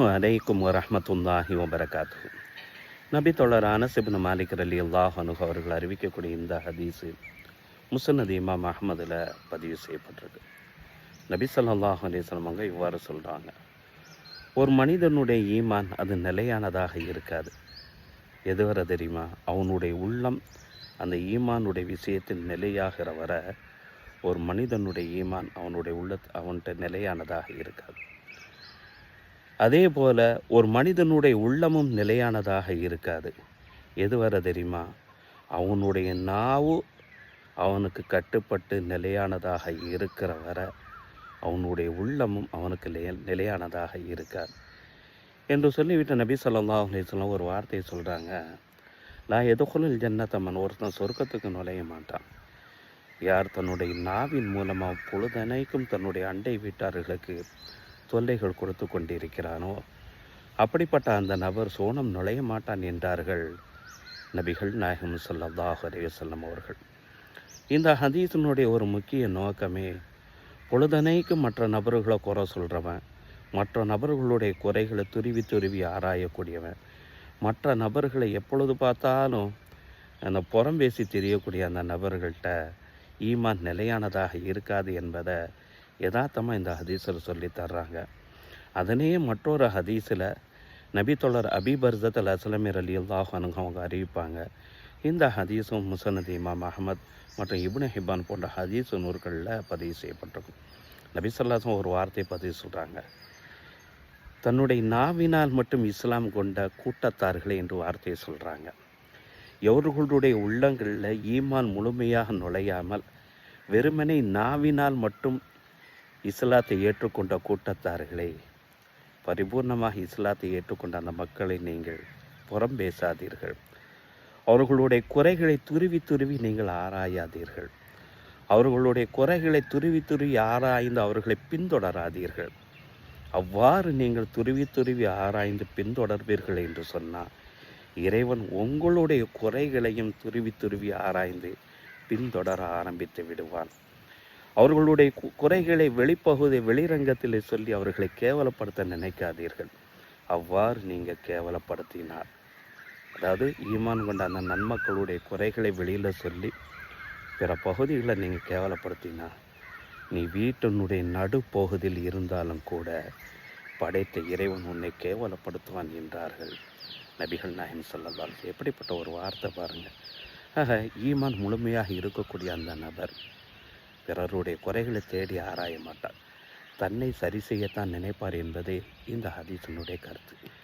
அலைக்கும் வரஹமத்துல்லாஹி வபரகாத்து நபி தொடரான அனசிபின் மாலிக் அலி அல்லாஹ் அனுக அவர்கள் அறிவிக்கக்கூடிய இந்த ஹதீஸு முசனத் இமாம் அஹமதில் பதிவு செய்யப்பட்டிருக்கு நபி சொல்லாஹ் அலைஹி அவங்க இவ்வாறு சொல்கிறாங்க ஒரு மனிதனுடைய ஈமான் அது நிலையானதாக இருக்காது. எதுவரை தெரியுமா? அவனுடைய உள்ளம் அந்த ஈமானுடைய விஷயத்தில் நிலையாகிற வர ஒரு மனிதனுடைய ஈமான் அவனுடைய உள்ள அவன்கிட்ட நிலையானதாக இருக்காது. அதே போல் ஒரு மனிதனுடைய உள்ளமும் நிலையானதாக இருக்காது. எது வர தெரியுமா? அவனுடைய நாவு அவனுக்கு கட்டுப்பட்டு நிலையானதாக இருக்கிற வர அவனுடைய உள்ளமும் அவனுக்கு நிலையானதாக இருக்காது. என்று சொல்லிவிட்டு நபி சொல்லா அலைஹி ஒரு வார்த்தையை சொல்கிறாங்க நான் எதுக்குள்ள ஜன்னத்தம்மன் ஒருத்தன் சொர்க்கத்துக்கு நுழைய மாட்டான். யார் தன்னுடைய நாவின் மூலமாக பொழுதனைக்கும் தன்னுடைய அண்டை வீட்டார்களுக்கு தொல்லைகள் கொடுத்து கொண்டிருக்கிறானோ? அப்படிப்பட்ட அந்த நபர் சோனம் நுழைய மாட்டான் என்றார்கள் நபிகள் நாயகம் ஸல்லல்லாஹு அலைஹி அவர்கள். இந்த ஹதீஸினுடைய ஒரு முக்கிய நோக்கமே பொழுதனைக்கும் மற்ற நபர்களை குறை சொல்கிறவன் மற்ற நபர்களுடைய குறைகளை துருவி துருவி ஆராயக்கூடியவன் மற்ற நபர்களை எப்பொழுது பார்த்தாலும் அந்த புறம் பேசி தெரியக்கூடிய அந்த நபர்கள்ட்ட ஈமான் நிலையானதாக இருக்காது என்பதை யதார்த்தமாக இந்த ஹதீஸில் சொல்லி தர்றாங்க. அதனே மற்றொரு ஹதீஸில் நபி அபிபர்சத் அல் அஸ்லமீர் அலி அல்லாஹ் அவங்க அறிவிப்பாங்க. இந்த ஹதீஸும் முசனத் இமாம் அஹமத் மற்றும் இப்னு ஹிபான் போன்ற ஹதீஸ் நூல்களில் பதிவு செய்யப்பட்டிருக்கும். நபி சொல்லாசம் ஒரு வார்த்தை பதிவு சொல்கிறாங்க தன்னுடைய நாவினால் மட்டும் இஸ்லாம் கொண்ட கூட்டத்தார்களே என்று வார்த்தையை சொல்கிறாங்க எவர்களுடைய உள்ளங்களில் ஈமான் முழுமையாக நுழையாமல் வெறுமனை நாவினால் மட்டும் இஸ்லாத்தை ஏற்றுக்கொண்ட கூட்டத்தார்களே பரிபூர்ணமாக இஸ்லாத்தை ஏற்றுக்கொண்ட அந்த மக்களை நீங்கள் புறம் பேசாதீர்கள். அவர்களுடைய குறைகளை துருவி துருவி நீங்கள் ஆராயாதீர்கள். அவர்களுடைய குறைகளை துருவி துருவி ஆராய்ந்து அவர்களை பின்தொடராதீர்கள். அவ்வாறு நீங்கள் துருவி துருவி ஆராய்ந்து பின்தொடர்வீர்கள் என்று சொன்னால் இறைவன் உங்களுடைய குறைகளையும் துருவி துருவி ஆராய்ந்து பின்தொடர ஆரம்பித்து விடுவான். அவர்களுடைய குறைகளை வெளிப்பகுதி வெளிரங்கத்தில் சொல்லி அவர்களை கேவலப்படுத்த நினைக்காதீர்கள். அவ்வாறு நீங்கள் கேவலப்படுத்தினார் அதாவது ஈமான் கொண்ட அந்த நன்மக்களுடைய குறைகளை வெளியில் சொல்லி பிற பகுதிகளை நீங்கள் கேவலப்படுத்தினா நீ வீட்டினுடைய நடுப்பகுதியில் இருந்தாலும் கூட படைத்த இறைவன் உன்னை கேவலப்படுத்துவான் என்றார்கள் நபிகள் நாயன் சொல்லலாம் எப்படிப்பட்ட ஒரு வார்த்தை பாருங்கள் ஆக ஈமான் முழுமையாக இருக்கக்கூடிய அந்த நபர் பிறருடைய குறைகளை தேடி ஆராய மாட்டார். தன்னை சரி செய்யத்தான் நினைப்பார் என்பதே இந்த ஹதீசனுடைய கருத்து.